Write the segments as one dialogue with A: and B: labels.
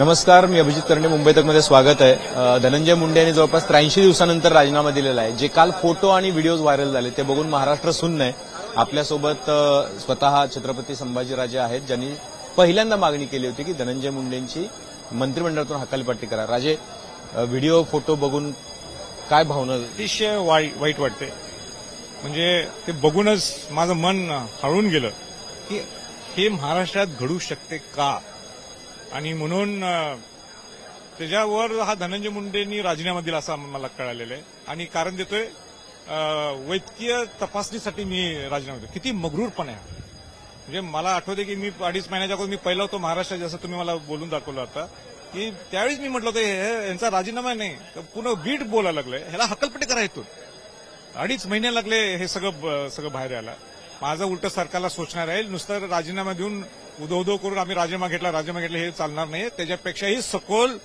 A: नमस्कार मी अभिजित तरणे मुंबई तकमध्ये स्वागत आहे. धनंजय मुंडे यांनी जवळपास त्र्याऐंशी दिवसानंतर राजीनामा दिलेला आहे. जे काल फोटो आणि व्हिडिओज व्हायरल झाले ते बघून महाराष्ट्र सुन्न आहे. आपल्यासोबत स्वतः छत्रपती संभाजीराजे आहेत ज्यांनी पहिल्यांदा मागणी केली होती की धनंजय मुंडेंची मंत्रिमंडळातून हकालपट्टी करा. राजे व्हिडिओ फोटो बघून काय भावना?
B: अतिशय वाई- वाईट वाटते. म्हणजे ते बघूनच माझं मन हळून गेलं की हे महाराष्ट्रात घडू शकते का? आणि म्हणून त्याच्यावर हा धनंजय मुंडेंनी राजीनामा दिला असं मला कळालेलं आहे. आणि कारण देतोय वैद्यकीय तपासणीसाठी मी राजीनामा देतो किती मगरूरपण आहे म्हणजे मला आठवते की मी अडीच महिन्याच्या अगोदर मी पहिला होतो महाराष्ट्रात जसं तुम्ही मला बोलून दाखवलं होता की त्यावेळीच मी म्हटलं होतं हे- यांचा राजीनामा नाही. तर पुन्हा बीट बोलायला लागलंय ह्याला हकलपट्टी करा इथून. अडीच महिने लागले हे सगळं ब- सगळं बाहेर यायला. माझं उलट सरकारला सोचणार आहे नुसतं राजीनामा देऊन उदो उदो करून आम्ही राजीनामा घेतला राजीनामा घेतला हे चालणार नाही त्याच्यापेक्षाही सखोल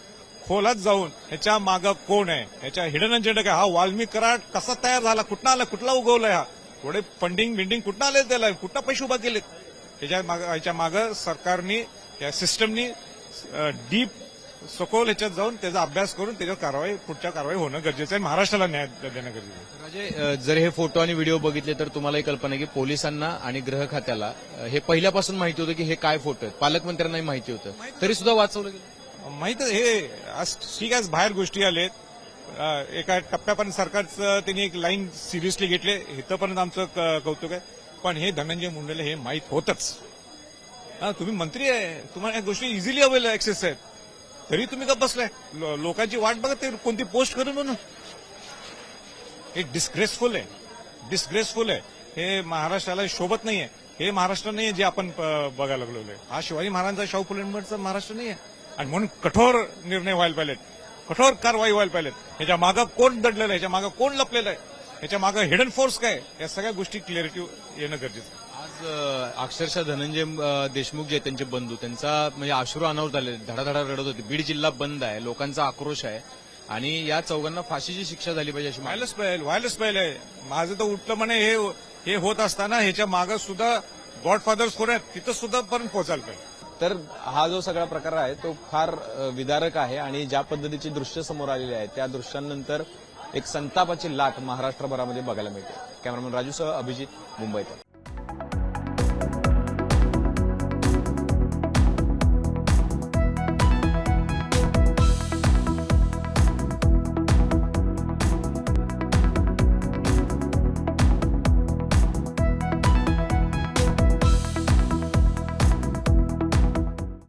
B: खोलात जाऊन ह्याच्या मागं कोण आहे? ह्याच्या हिडन अजेंडा काय? हा वाल्मिक कराड कसा तयार झाला? कुठं आला? कुठला उगवलाय हा? थोडे फंडिंग बिंडिंग कुठं आले त्याला? कुठं पैसे उभा केलेत ह्याच्या मागं ह्याच्या मागं सरकारनी या सिस्टमनी डीप सखोल ह्याच्यात जाऊन त्याचा अभ्यास करून त्याच्यावर कारवाई पुढच्या कारवाई होणं गरजेचं आहे महाराष्ट्राला न्याय देणं गरजेचं आहे.
A: राजे जर हे फोटो आणि व्हिडिओ बघितले तर तुम्हालाही कल्पना आहे की पोलिसांना आणि गृह खात्याला हे पहिल्यापासून माहिती होतं की हे काय फोटो आहेत. पालकमंत्र्यांनाही माहिती होतं. तरी सुद्धा वाचवलं गेलं.
B: माहीत हे आज ठीक आहे बाहेर गोष्टी आलेत. एका टप्प्यापर्यंत सरकारचं त्यांनी एक लाईन सिरियसली घेतले. इथंपर्यंत आमचं कौतुक आहे. पण हे धनंजय मुंडेला हे माहीत होतच. तुम्ही मंत्री आहे. तुम्हाला या गोष्टी इझिली अवेलेबल ऍक्सेस आहेत. तरी तुम्ही का बसलाय. लो- लोकांची वाट बघत ते कोणती पोस्ट करून म्हणून. हे डिस्ग्रेसफुल आहे. डिस्ग्रेसफुल आहे. हे महाराष्ट्राला शोभत नाहीये. हे महाराष्ट्र नाहीये जे आपण बघायला लागलो आहे. हा शिवाजी महाराजांचा शाहू फुलेंबरचा महाराष्ट्र नाहीये. आणि म्हणून कठोर निर्णय व्हायला पाहिजेत कठोर कारवाई व्हायला पाहिजेत ह्याच्या मागं कोण दडलेलं आहे? ह्याच्या मागं कोण लपलेलं आहे? ह्याच्या मागं हिडन फोर्स काय? आहे? या सगळ्या गोष्टी क्लॅरिटी येणं गरजेचं आहे.
A: आज अक्षरशः धनंजय देशमुख जे आहेत त्यांचे बंधू त्यांचा म्हणजे अश्रू अनावत आले धडाधडा रडत होते. बीड जिल्हा बंद आहे लोकांचा आक्रोश आहे. आणि या चौघांना फाशीची शिक्षा झाली पाहिजे अशी.
B: व्हायलाच पाहिजे व्हायलाच पाहिजे माझं तर उठलं म्हणे हे हे होत असताना ह्याच्या मागं सुद्धा गॉडफादर्स कोण आहेत. तिथं सुद्धा पर्यंत पोहोचायला पाहिजे.
A: तर हा जो सगळा प्रकार आहे तो फार विदारक आहे. आणि ज्या पद्धतीची दृश्य समोर आलेली आहेत त्या दृश्यांनंतर एक संतापाची लाट महाराष्ट्रभरामध्ये बघायला मिळते. कॅमेरामन राजूसह अभिजित मुंबईत